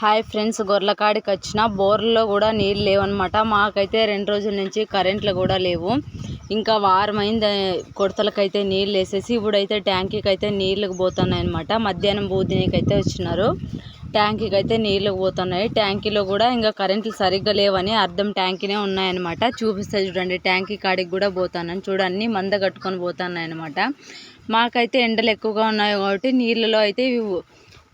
Hi friends గొర్రెకాడికి వచ్చిన బోర్లో కూడా నీళ్ళు లేవన్నమాట. మాకైతే రెండు రోజుల నుంచి కరెంట్లు కూడా లేవు. ఇంకా వారం అయింది కొడతలకైతే నీళ్ళు వేసేసి ఇప్పుడైతే ట్యాంకీకి అయితే నీళ్ళకి పోతున్నాయి అనమాట మధ్యాహ్నం బూదినికి అయితే వచ్చినారు. ట్యాంకీకి అయితే నీళ్ళు పోతున్నాయి. ట్యాంకీలో కూడా ఇంకా కరెంట్లు సరిగ్గా లేవని అర్థం ట్యాంకీనే ఉన్నాయన్నమాట. చూపిస్తే చూడండి ట్యాంకీ కాడికి కూడా పోతానని చూడండి మంద కట్టుకొని పోతున్నాయి అనమాట మాకైతే ఎండలు ఎక్కువగా ఉన్నాయి కాబట్టి నీళ్ళలో అయితే ఇవి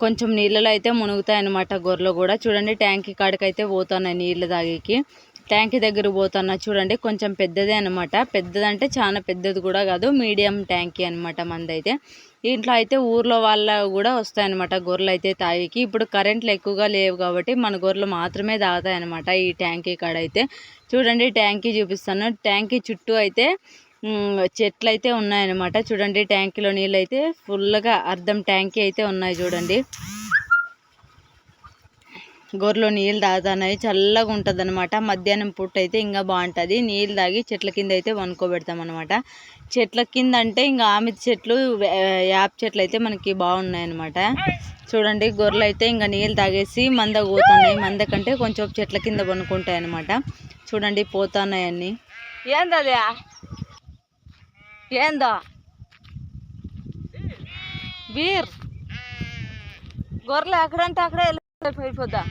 కొంచెం నీళ్ళలో అయితే మునుగుతాయి అనమాట గొర్రెలు కూడా. చూడండి ట్యాంకీ కాడికి అయితే పోతున్నాయి నీళ్ళు తాగేకి. ట్యాంకీ దగ్గర పోతున్నా చూడండి కొంచెం పెద్దదే అనమాట పెద్దదంటే చాలా పెద్దది కూడా కాదు మీడియం ట్యాంకీ అనమాట మందైతే. ఇంట్లో అయితే ఊర్లో వాళ్ళ కూడా వస్తాయన్నమాట గొర్రెలు అయితే తాగికి. ఇప్పుడు కరెంట్లు ఎక్కువగా లేవు కాబట్టి మన గొర్రెలు మాత్రమే తాగుతాయి అనమాట ఈ ట్యాంకీ కాడ అయితే చూడండి ట్యాంకీ చూపిస్తాను. ట్యాంకీ చుట్టూ అయితే చెట్లు అయితే ఉన్నాయన్నమాట. చూడండి ట్యాంకీలో నీళ్ళు అయితే ఫుల్గా అర్ధం ట్యాంకీ అయితే ఉన్నాయి చూడండి. గొర్రెలో నీళ్ళు తాగుతున్నాయి చల్లగా ఉంటుంది అనమాట మధ్యాహ్నం పూట అయితే ఇంకా బాగుంటుంది. నీళ్ళు తాగి చెట్ల కింద అయితే వనుకోబెడతాం అనమాట చెట్ల కింద అంటే ఇంకా ఆమె చెట్లు యాప్ చెట్లు అయితే మనకి బాగున్నాయి అనమాట చూడండి గొర్రెలు అయితే ఇంకా నీళ్ళు తాగేసి మంద పోతున్నాయి. మంద కంటే కొంచెం చెట్ల కింద వనుకుంటాయి అనమాట చూడండి పోతున్నాయన్నీ ఏందా ఏందో? బీర్ గొర్రెలు ఎక్కడంటే అక్కడే వెళ్ళిపోద్దా